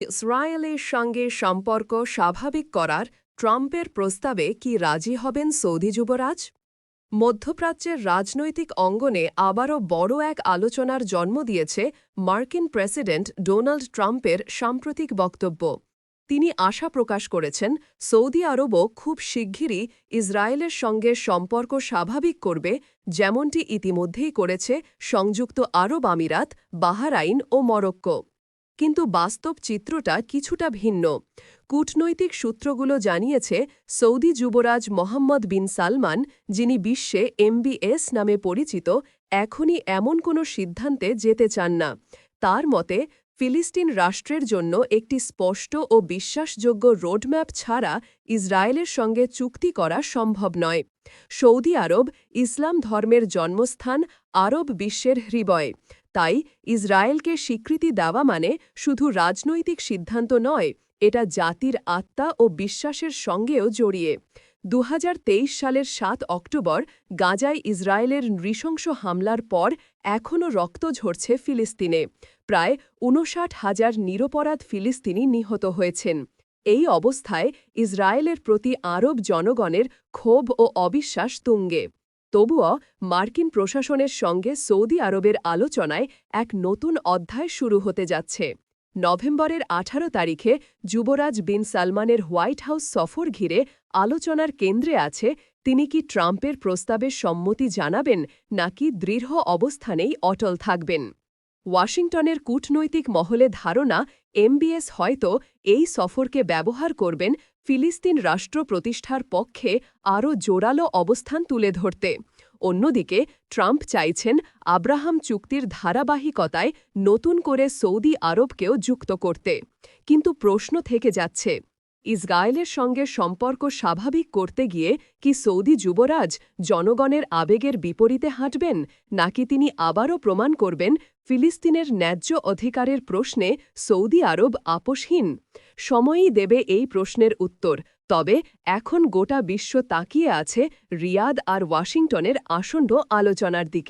ইসরায়েলের সঙ্গে সম্পর্ক স্বাভাবিক করার ট্রাম্পের প্রস্তাবে কি রাজি হবেন সৌদি যুবরাজ? মধ্যপ্রাচ্যের রাজনৈতিক অঙ্গনে আবারও বড় এক আলোচনার জন্ম দিয়েছে মার্কিন প্রেসিডেন্ট ডোনাল্ড ট্রাম্পের সাম্প্রতিক বক্তব্য। তিনি আশা প্রকাশ করেছেন, সৌদি আরবও খুব শিগগিরই ইসরায়েলের সঙ্গে সম্পর্ক স্বাভাবিক করবে, যেমনটি ইতিমধ্যেই করেছে সংযুক্ত আরব আমিরাত, বাহারাইন ও মরক্কো। কিন্তু বাস্তব চিত্রটা কিছুটা ভিন্ন। কূটনৈতিক সূত্রগুলো জানিয়েছে, সৌদি যুবরাজ মোহাম্মদ বিন সালমান, যিনি বিশ্বে এমবিএস নামে পরিচিত, এখনই এমন কোনো সিদ্ধান্তে যেতে চান না। তার মতে ফিলিস্তিন রাষ্ট্রের জন্য একটি স্পষ্ট ও বিশ্বাসযোগ্য রোডম্যাপ ছাড়া ইসরায়েলের সঙ্গে চুক্তি করা সম্ভব নয়। সৌদি আরব ইসলাম ধর্মের জন্মস্থান আরব বিশ্বের হৃদয়। তাই ইসরায়েলকে স্বীকৃতি দেওয়া মানে শুধু রাজনৈতিক সিদ্ধান্ত নয়, এটা জাতির আত্মা ও বিশ্বাসের সঙ্গেও জড়িয়ে। দু হাজার তেইশ সালের সাত অক্টোবর গাজায় ইসরায়েলের নৃশংস হামলার পর এখনও রক্ত ঝরছে ফিলিস্তিনে। প্রায় উনষাট হাজার নিরপরাধ ফিলিস্তিনি নিহত হয়েছেন। এই অবস্থায় ইসরায়েলের প্রতি আরব জনগণের ক্ষোভ ও অবিশ্বাস তুঙ্গে। তবুও মার্কিন প্রশাসনের সঙ্গে সৌদি আরবের আলোচনায় এক নতুন অধ্যায় শুরু হতে যাচ্ছে। নভেম্বরের ১৮ তারিখে যুবরাজ বিন সালমানের হোয়াইট হাউস সফর ঘিরে আলোচনার কেন্দ্রে আছে, তিনি কি ট্রাম্পের প্রস্তাবে সম্মতি জানাবেন নাকি দৃঢ় অবস্থানেই অটল থাকবেন? ওয়াশিংটনের কূটনৈতিক মহলে ধারণা, এমবিএস হয়তো এই সফরকে ব্যবহার করবেন ফিলিস্তিন রাষ্ট্র প্রতিষ্ঠার পক্ষে আরও জোরালো অবস্থান তুলে ধরতে। অন্যদিকে, ট্রাম্প চাইছেন আব্রাহাম চুক্তির ধারাবাহিকতায় নতুন করে সৌদি আরবকেও যুক্ত করতে। কিন্তু প্রশ্ন থেকে যাচ্ছে, ইসরায়েলের সঙ্গে সম্পর্ক স্বাভাবিক করতে গিয়ে কি সৌদি যুবরাজ জনগণের আবেগের বিপরীতে হাঁটবেন, নাকি তিনি আবারও প্রমাণ করবেন ফিলিস্তিনের ন্যায্য অধিকারের প্রশ্নে সৌদি আরব আপোষহীন? সময়ই দেবে এই প্রশ্নের উত্তর। তবে এখন গোটা বিশ্ব তাকিয়ে আছে রিয়াদ আর ওয়াশিংটনের আসন্ন আলোচনার দিকে।